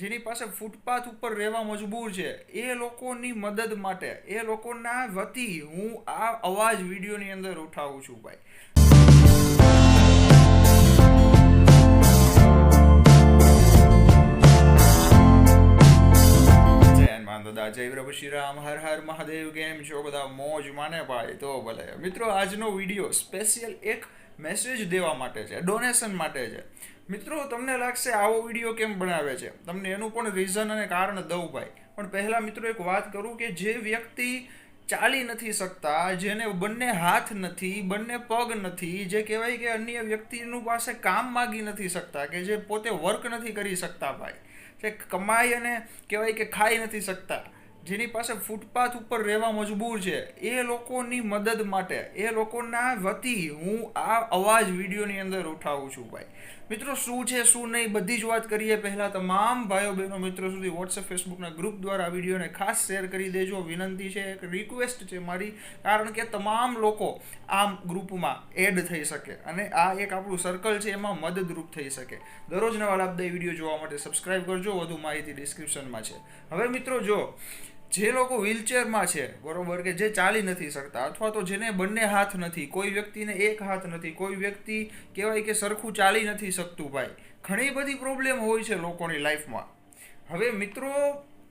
જેની પાસે ફૂટપાથ ઉપર રહેવા મજબૂર છે, એ લોકોની મદદ માટે, એ લોકોના વતી હું આ અવાજ વિડીયોની અંદર ઉઠાવું છું ભાઈ. દાદા, જય પ્રભુ શ્રીરામ હર હર મહાદેવ, કેમ છો? બધા મોજ માને ભાઈ, તો ભલે. મિત્રો, આજનો વીડિયો સ્પેશિયલ એક મેસેજ દેવા માટે છે ડોનેશન માટે છે. મિત્રો, તમને લાગશે આવો વીડિયો કેમ બનાવે છે? તમને એનું પણ રીઝન અને કારણ દઉં ભાઈ. પણ પહેલાં મિત્રો એક વાત કરું કે જે વ્યક્તિ ચાલી નથી શકતા, જેને બંને હાથ નથી, બંને પગ નથી, જે કહેવાય કે અન્ય વ્યક્તિનું પાસે કામ માગી નથી શકતા, કે જે પોતે વર્ક નથી કરી શકતા ભાઈ. જે કમાઈ અને કહેવાય કે ખાઈ નથી શકતા. જેની પાસે ફૂટપાથ ઉપર રહેવા મજબૂર છે, એ લોકોની મદદ માટે, એ લોકોના વતી હું આ અવાજ વિડીયોની અંદર ઉઠાવું છું ભાઈ. મિત્રો, શું છે, શું નહીં, બધી જ વાત કરીએ પહેલાં તમામ ભાઈઓ બહેનો મિત્રો સુધી વોટ્સએપ ફેસબુકના ગ્રુપ દ્વારા વિડીયોને ખાસ શેર કરી દેજો. વિનંતી છે, એક રિક્વેસ્ટ છે મારી, કારણ કે તમામ લોકો આ ગ્રુપમાં એડ થઈ શકે અને આ એક આપણું સર્કલ છે, એમાં મદદરૂપ થઈ શકે. દરરોજ નવા લાભદાયી વીડિયો જોવા માટે સબસ્ક્રાઈબ કરજો, વધુ માહિતી ડિસ્ક્રિપ્શનમાં છે. હવે મિત્રો, જો જે લોકો વ્હીલચેરમાં છે, બરોબર, કે જે ચાલી નથી શકતા, અથવા તો જેને બંને હાથ નથી, કોઈ વ્યક્તિને એક હાથ નથી, કોઈ વ્યક્તિ કહેવાય કે સરખું ચાલી નથી શકતું ભાઈ. ઘણી બધી પ્રોબ્લેમ હોય છે લોકોની લાઈફમાં હવે મિત્રો,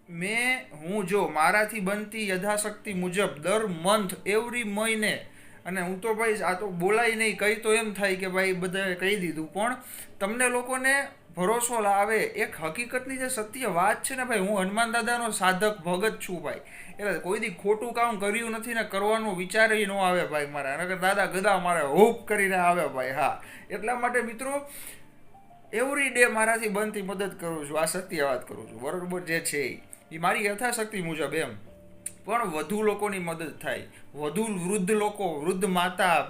મેં, હું જો મારાથી બનતી યથાશક્તિ મુજબ દર મંથ એવરી મહિને, અને હું તો ભાઈ આ તો બોલાય નહીં કહી તો એમ થાય કે ભાઈ બધાએ કહી દીધું. પણ તમને લોકોને ભરોસો લાવે એક હકીકતની જે સત્ય વાત છે ને ભાઈ, હું હનુમાન દાદાનો સાધક, ભગત છું ભાઈ. એટલે કોઈ દી ખોટું કામ કર્યું નથી ને કરવાનું વિચારી ન આવે ભાઈ મારા. અને દાદા ગદા મારે હોપ કરીને આવે ભાઈ, હા. એટલા માટે મિત્રો એવરી ડે મારાથી બનતી મદદ કરું છું, આ સત્ય વાત કરું છું. બરોબર જે છે એ. મારી યથાશક્તિ મુજબ એમ. પણ વધુ લોકોની મદદ થાય. વધુ વૃદ્ધ લોકો, વૃદ્ધ માતા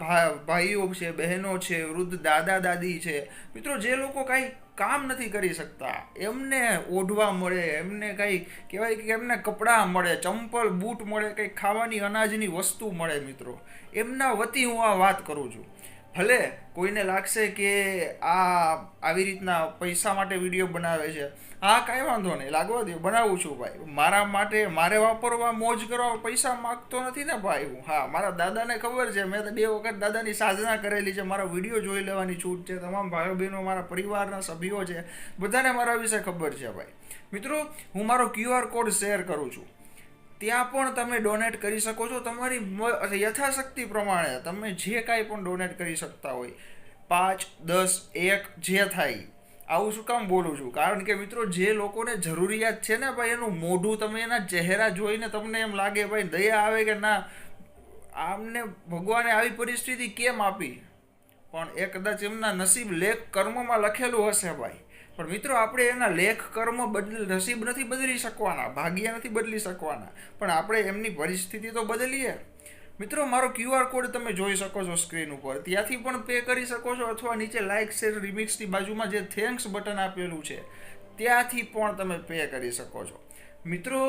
ભાઈઓ છે, બહેનો છે, વૃદ્ધ દાદા, દાદી છે. મિત્રો, જે લોકો કાંઈ કામ નથી કરી શકતા, એમને ઓઢવા મળે, એમને કંઈ કહેવાય કે એમને કપડાં મળે, ચંપલ, બૂટ મળે, કંઈ ખાવાની અનાજની વસ્તુ મળે મિત્રો. એમના વતી હું આ વાત કરું છું. ભલે કોઈને લાગશે કે આ આવી રીતના પૈસા માટે વીડિયો બનાવે છે. હા, કાંઈ વાંધો નહીં, લાગવા દે બનાવું છું ભાઈ. મારા માટે, મારે વાપરવા, મોજ કરવા પૈસા માગતો નથી ને ભાઈ હું. હા, મારા દાદાને ખબર છે, મેં તો બે વખત દાદાની સાધના કરેલી છે, મારા વીડિયો જોઈ લેવાની છૂટ છે, તમામ ભાઈઓ બહેનો મારા પરિવારના સભ્યો છે, બધાને મારા વિશે ખબર છે ભાઈ. મિત્રો, હું મારો ક્યુઆર કોડ શેર કરું છું. ત્યાં પણ તમે ડોનેટ કરી શકો છો. તમારી યથાશક્તિ પ્રમાણે તમે જે કાંઈ પણ ડોનેટ કરી શકતા હોય, પાંચ, દસ, એક, જે થાય, આવું શું કામ બોલું છું? કારણ કે મિત્રો, જે લોકોને જરૂરિયાત છે ને ભાઈ, એનું મોઢું તમે એના ચહેરા જોઈને તમને એમ લાગે, ભાઈ, દયા આવે કે ના? આમને ભગવાને આવી પરિસ્થિતિ કેમ આપી? પણ એ કદાચ એમના નસીબ લેખ કર્મમાં લખેલું હશે ભાઈ. પણ મિત્રો, આપણે એના લેખ કર્મ બદલ, નસીબ નથી બદલી શકવાના, ભાગ્ય નથી બદલી શકવાના, પણ આપણે એમની પરિસ્થિતિ તો બદલીએ. મિત્રો, મારો ક્યુઆર કોડ તમે જોઈ શકો છો સ્ક્રીન ઉપર. ત્યાંથી પણ પે કરી શકો છો અથવા નીચે લાઇક શેર રિમિક્સની બાજુમાં જે થેન્ક્સ બટન આપેલું છે, ત્યાંથી પણ તમે પે કરી શકો છો. મિત્રો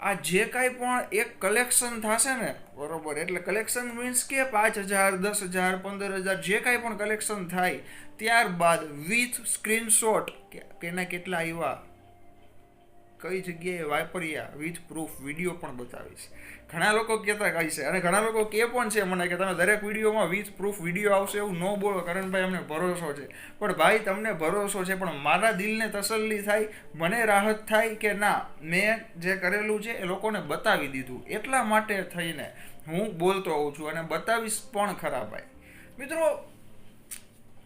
આ જે કાંઈ પણ એક કલેક્શન થશે ને, બરોબર, એટલે કલેક્શન મીન્સ કે પાંચ હજાર, દસ હજાર, પંદર હજાર, જે કાંઈ પણ કલેક્શન થાય, ત્યારબાદ વિથ સ્ક્રીનશોટ કેના કેટલા આવ્યા, કઈ જગ્યાએ વાપર્યા વિથ પ્રૂફ વીડિયો પણ બતાવીશ. ઘણા લોકો કહેતા કહી છે અને ઘણા લોકો કે પણ છે મને કે તમે દરેક વિડીયોમાં વિથ પ્રૂફ વીડિયો આવશે એવું ન બોલો. કરણભાઈ, અમને ભરોસો છે. પણ ભાઈ, તમને ભરોસો છે, પણ મારા દિલને તસલ્લી થાય, મને રાહત થાય કે ના? મેં જે કરેલું છે એ લોકોને બતાવી દીધું. એટલા માટે થઈને હું બોલતો હોઉં છું અને બતાવીશ પણ ખરા ભાઈ. મિત્રો,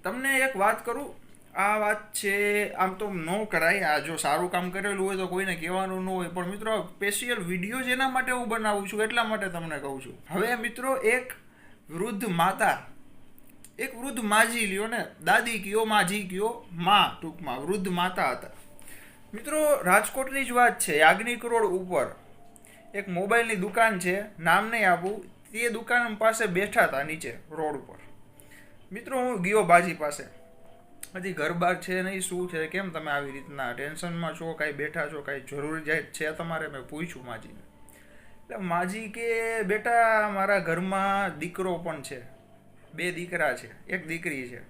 તમને એક વાત કરું? આ વાત છે, આમ તો ન કરાય. આ જો સારું કામ કરેલું હોય તો કોઈને કહેવાનું ન હોય. પણ મિત્રો સ્પેશિયલ વીડિયો જેના માટે હું બનાવું છું, એટલા માટે તમને કહું છું. હવે મિત્રો, એક વૃદ્ધ માતા, એક વૃદ્ધ માજી, લ્યો ને. દાદી કયો, માજી કયો? માં ટૂંકમાં, વૃદ્ધ માતા હતા. મિત્રો, રાજકોટની જ વાત છે, યાજ્ઞિક રોડ ઉપર. એક મોબાઈલની દુકાન છે, નામ નહીં આપું. તે દુકાન પાસે બેઠા હતા નીચે, રોડ ઉપર. મિત્રો, હું ગયો બાજી પાસે. હજી ઘર બાર છે નહીં શું છે? કેમ તમે આવી રીતના ટેન્શનમાં છો? કાંઈ બેઠા છો? કાંઈ જરૂરિયાત છે તમારે? મેં પૂછ્યું માજીને. એટલે માજી કે, બેટા, મારા ઘરમાં દીકરો પણ છે. બે દીકરા છે. એક દીકરી છે.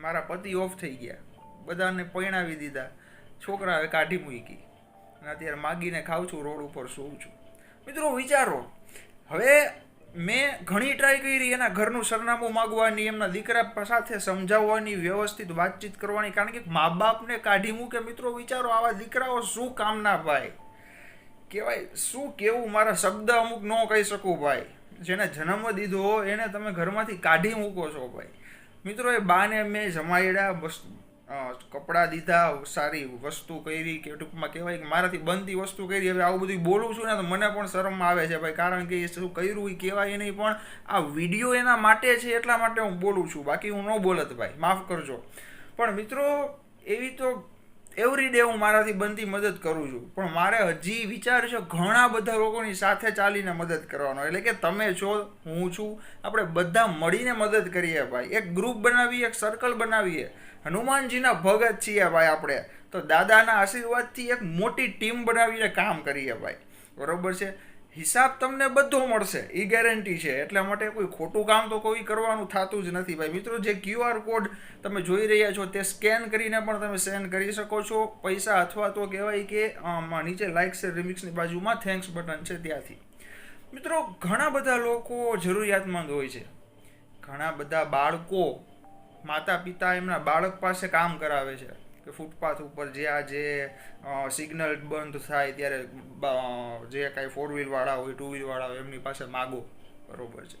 મારા પતિ ઓફ થઈ ગયા. બધાને પરણાવી દીધા. છોકરાએ કાઢી મૂકી. અને અત્યારે માગીને ખાઉં છું, રોડ ઉપર સૂવું છું. મિત્રો વિચારો. હવે મેં ઘણી ટ્રાય કરી, એના ઘરનું સરનામું માગવાની, એમના દીકરા સાથે સમજાવવાની, વ્યવસ્થિત વાતચીત કરવાની, કારણ કે મા બાપને કાઢી મૂકે. મિત્રો, વિચારો, આવા દીકરાઓ શું કામના ભાઈ? કહેવાય, શું કેવું મારા શબ્દ અમુક ન કહી શકું ભાઈ? જેને જન્મ દીધો, એને તમે ઘરમાંથી કાઢી મૂકો છો ભાઈ. મિત્રો, એ બાને મેં જમાડ્યા, બસ કપડાં દીધા, સારી વસ્તુ કરી કે ટૂંકમાં કહેવાય કે મારાથી બનતી વસ્તુ કરી. હવે આવું બધું બોલું છું ને તો મને પણ શરમ આવે છે ભાઈ, કારણ કે એ શું કર્યું એ કહેવાય નહીં, પણ આ વીડિયો એના માટે છે એટલા માટે હું બોલું છું. બાકી હું ન બોલત ભાઈ, માફ કરજો. પણ મિત્રો, એવી તો એવરી ડે હું મારાથી બનતી મદદ કરું છું. પણ મારે હજી વિચાર છે ઘણા બધા લોકોની સાથે ચાલીને મદદ કરવાનો. એટલે કે તમે છો, હું છું, આપણે બધા મળીને મદદ કરીએ ભાઈ. એક ગ્રુપ બનાવીએ, એક સર્કલ બનાવીએ. હનુમાનજીના ભગત છીએ ભાઈ આપણે. તો દાદાના આશીર્વાદથી એક મોટી ટીમ બનાવીને કામ કરીએ ભાઈ. બરોબર છે? હિસાબ તમને બધો મળશે, એ ગેરંટી છે. એટલા માટે કોઈ ખોટું કામ તો કોઈ કરવાનું થતું જ નથી. ભાઈ મિત્રો, જે ક્યુઆર કોડ તમે જોઈ રહ્યા છો, તે સ્કેન કરીને પણ તમે સેન્ડ કરી શકો છો. પૈસા અથવા તો કહેવાય કે નીચે લાઇક શેર રિમિક્સની બાજુમાં થેન્ક્સ બટન છે ત્યાંથી. મિત્રો, ઘણા બધા લોકો જરૂરિયાતમંદ હોય છે. ઘણા બધા બાળકો માતા પિતા એમના બાળક પાસે કામ કરાવે છે. કે ફૂટપાથ ઉપર જ્યાં જે સિગ્નલ બંધ થાય ત્યારે જે કાંઈ ફોર વ્હીલવાળા હોય ટુ વ્હીલવાળા હોય, એમની પાસે માગો. બરોબર છે.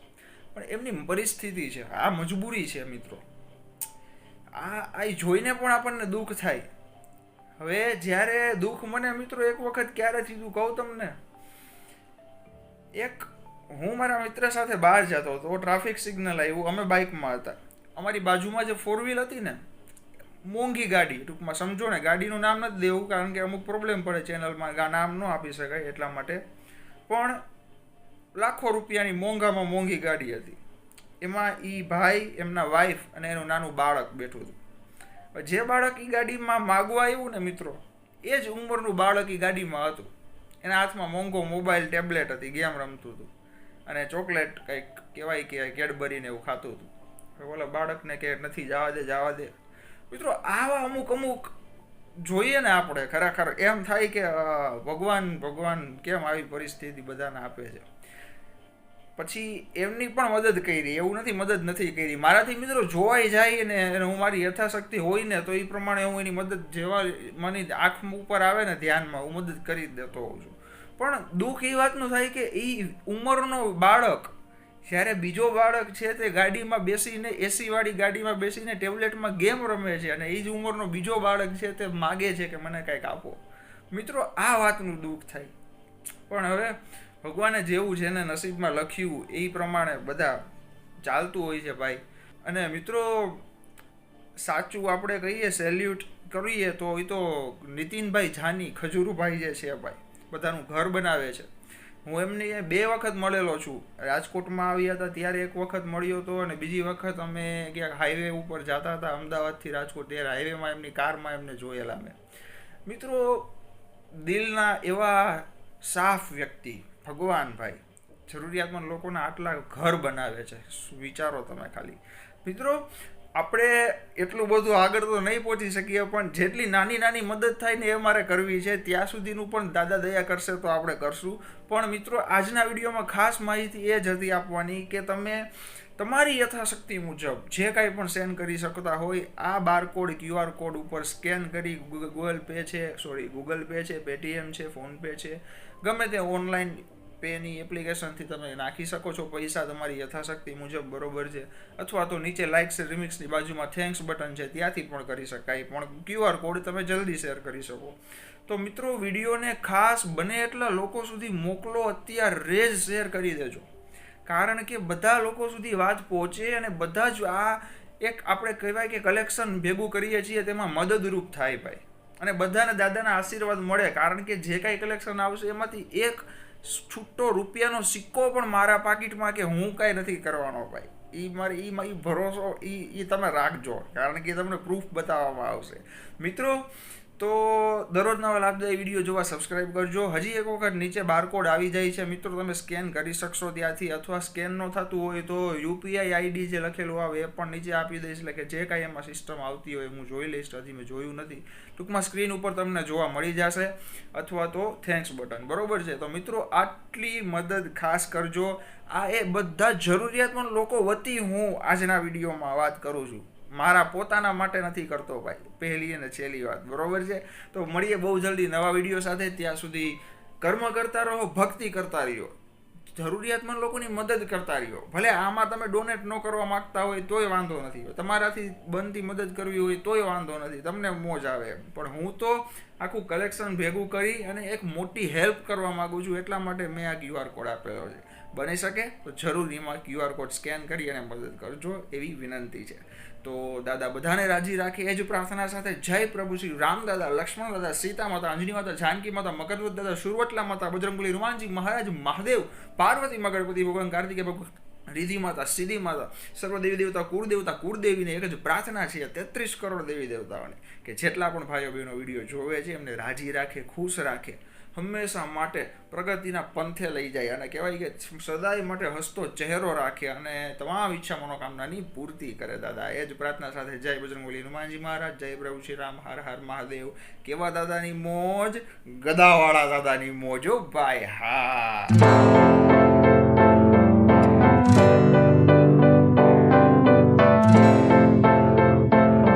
પણ એમની પરિસ્થિતિ છે, આ મજબૂરી છે મિત્રો. આ આ જોઈને પણ આપણને દુઃખ થાય. હવે જ્યારે દુઃખ મને મિત્રો એક વખત ક્યારે થયું કહું તમને? એક, હું મારા મિત્ર સાથે બહાર જતો હતો ટ્રાફિક સિગ્નલ આવ્યું, અમે બાઇકમાં હતા. અમારી બાજુમાં જે ફોર વ્હીલ હતી ને મોંઘી ગાડી. ટૂંકમાં સમજો ને, ગાડીનું નામ નથી દેવું, કારણ કે અમુક પ્રોબ્લેમ પડે ચેનલમાં નામ ન આપી શકાય એટલા માટે. પણ લાખો રૂપિયાની મોંઘામાં મોંઘી ગાડી હતી. એમાં એ ભાઈ, એમના વાઈફ અને એનું નાનું બાળક બેઠું હતું. જે બાળક એ ગાડીમાં માગવા આવ્યું ને મિત્રો, એ જ ઉંમરનું બાળક એ ગાડીમાં હતું. એના હાથમાં મોંઘો મોબાઈલ ટેબ્લેટ હતી, ગેમ રમતું હતું. અને ચોકલેટ કંઈક કહેવાય કે કેડબરીને એવું ખાતું હતું. ઓલા બાળકને કે નથી, જવા દે જવા દે. મિત્રો, આવા અમુક અમુક જોઈએ ને આપણે, ખરેખર એમ થાય કે ભગવાન ભગવાન કેમ આવી પરિસ્થિતિ બધાને આપે છે. પછી એમની પણ મદદ કરી, એવું નથી, મદદ નથી કરી. મારાથી મિત્રો જોવાઈ જાય ને હું મારી યથાશક્તિ હોય ને, તો એ પ્રમાણે હું એની મદદ જેવા મને આંખ ઉપર આવે ને ધ્યાનમાં, હું મદદ કરી દેતો હોઉં છું. પણ દુઃખ એ વાતનું થાય કે એ ઉંમરનો બાળક જ્યારે બીજો બાળક છે તે ગાડીમાં બેસીને એસીવાળી ગાડીમાં બેસીને ટેબ્લેટમાં ગેમ રમે છે અને એ જ ઉંમરનો બીજો બાળક છે તે માગે છે કે મને કંઈક આપો. મિત્રો, આ વાતનું દુઃખ થાય. પણ હવે ભગવાને જેવું જેને નસીબમાં લખ્યું, એ પ્રમાણે બધા ચાલતું હોય છે ભાઈ. અને મિત્રો, સાચું આપણે કહીએ સેલ્યુટ કરીએ તો એ તો નીતિનભાઈ જાની ખજૂરભાઈ જે છે ભાઈ, બધાનું ઘર બનાવે છે. હું એમની બે વખત મળેલો છું. રાજકોટમાં આવ્યા હતા, ત્યારે એક વખત મળ્યો હતો અને બીજી વખત અમે ક્યાંક હાઈવે ઉપર જતા હતા, અમદાવાદથી રાજકોટ, ત્યારે હાઈવેમાં એમની કારમાં એમને જોયેલા મેં મિત્રો, દિલના એવા સાફ વ્યક્તિ ભગવાનભાઈ જરૂરિયાતમંદ લોકોના આટલા ઘર બનાવે છે. વિચારો તમે ખાલી. મિત્રો આપણે એટલું બધું આગળ તો નહીં પહોંચી શકીએ, પણ જેટલી નાની નાની મદદ થાય ને એ મારે કરવી છે. ત્યાં સુધીનું પણ દાદા દયા કરશે તો આપણે કરશું. પણ મિત્રો, આજના વિડીયોમાં ખાસ માહિતી એ જ હતી આપવાની કે તમે તમારી યથાશક્તિ મુજબ જે કાંઈ પણ સેન્ડ કરી શકતા હોય, આ બારકોડ ક્યુઆર કોડ ઉપર સ્કેન કરી ગૂગલ પે છે સોરી ગૂગલ પે છે પેટીએમ છે ફોનપે છે. ગમે તે ઓનલાઈન પેની એપ્લિકેશનથી તમે નાખી શકો છો. પૈસા તમારી યથાશક્તિ મુજબ બરોબર છે. અથવા તો નીચે લાઇક્સ રિમિક્સની બાજુમાં થેન્ક્સ બટન છે, ત્યાંથી પણ કરી શકાય. પણ ક્યુઆર કોડ તમે જલ્દી શેર કરી શકો. તો મિત્રો, વિડીયોને ખાસ બને એટલા લોકો સુધી મોકલો, અત્યારે જ શેર કરી દેજો. કારણ કે બધા લોકો સુધી વાત પહોંચે અને બધા જ આ એક આપણે કહેવાય કે કલેક્શન ભેગું કરીએ છીએ, તેમાં મદદરૂપ થાય ભાઈ. અને બધાને દાદાના આશીર્વાદ મળે. કારણ કે જે કાંઈ કલેક્શન આવશે, એમાંથી એક છૂટો રૂપિયાનો સિક્કો પણ મારા પાકીટમાં કે હું કાંઈ નથી કરવાનો ભાઈ. એ મારે એ ભરોસો એ એ તમે રાખજો. કારણ કે તમને પ્રૂફ બતાવવામાં આવશે. મિત્રો તો દરરોજ નવા લાભદાયી વીડિયો જોવા સબસ્ક્રાઇબ કરજો. હજી એક વખત નીચે બારકોડ આવી જાય છે. મિત્રો, તમે સ્કેન કરી શકશો ત્યાંથી અથવા સ્કેન ન થતું હોય તો યુપીઆઈ આઈડી જે લખેલું આવે એ પણ નીચે આપી દઈશ. એટલે કે જે કાંઈ એમાં સિસ્ટમ આવતી હોય હું જોઈ લઈશ. હજી મેં જોયું નથી. ટૂંકમાં સ્ક્રીન ઉપર તમને જોવા મળી જશે. અથવા તો થેન્ક્સ બટન બરોબર છે? તો મિત્રો, આટલી મદદ ખાસ કરજો. આ એ બધા જરૂરિયાતમંદ લોકો વતી હું આજના વિડીયોમાં વાત કરું છું. મારા પોતાના માટે નથી કરતો ભાઈ. પહેલી અને છેલ્લી વાત. બરોબર છે? તો મળીએ બહુ જલ્દી નવા વીડિયો સાથે. ત્યાં સુધી કર્મ કરતા રહો, ભક્તિ કરતા રહ્યો. જરૂરિયાતમંદ લોકોની મદદ કરતા રહ્યો. ભલે આમાં તમે ડોનેટ ન કરવા માંગતા હોય, તોય વાંધો નથી. તમારાથી બનતી મદદ કરવી હોય, તોય વાંધો નથી. તમને મોજ આવે પણ હું તો આખું કલેક્શન ભેગું કરી અને એક મોટી હેલ્પ કરવા માગું છું. એટલા માટે મેં આ ક્યુઆર કોડ આપેલો છે. બની શકે? તો જરૂર એમાં ક્યુઆર કોડ સ્કેન કરી અને મદદ કરજો. એવી વિનંતી છે. તો દાદા બધાને રાજી રાખે એ જ પ્રાર્થના સાથે જય પ્રભુ શ્રી રામ દાદા, લક્ષ્મણ દાદા, સીતા માતા, અંજની માતા, જાનકી માતા મકરવત દાદા, સુરવટલા માતા, બજરંગબલી રૂમાનજી મહારાજ, મહાદેવ, પાર્વતી, મગરપતિ, ભગવાન કાર્તિકે ભગવાન રિધિ માતા સિદ્ધિ માતા, સર્વ દેવી દેવતા, કુળદેવતા, કુળદેવીને એક જ પ્રાર્થના છે તેત્રીસ કરોડ દેવી દેવતાઓને કે જેટલા પણ ભાઈઓ બહેનો વીડિયો જોવે છે એમને રાજી રાખે, ખુશ રાખે. હંમેશા માટે પ્રગતિના પંથે લઈ જાય અને કહેવાય કે સદાય માટે હસતો ચહેરો રાખે અને તમામ ઈચ્છા મનોકામનાની પૂર્તિ કરે દાદા. એ જ પ્રાર્થના સાથે જય બજરંગબલી હનુમાનજી મહારાજ, જય પ્રભુ શ્રી રામ, હર હર મહાદેવ. કેવા દાદાની મોજ? ગદાવાળા દાદાની મોજો ભાઈ હા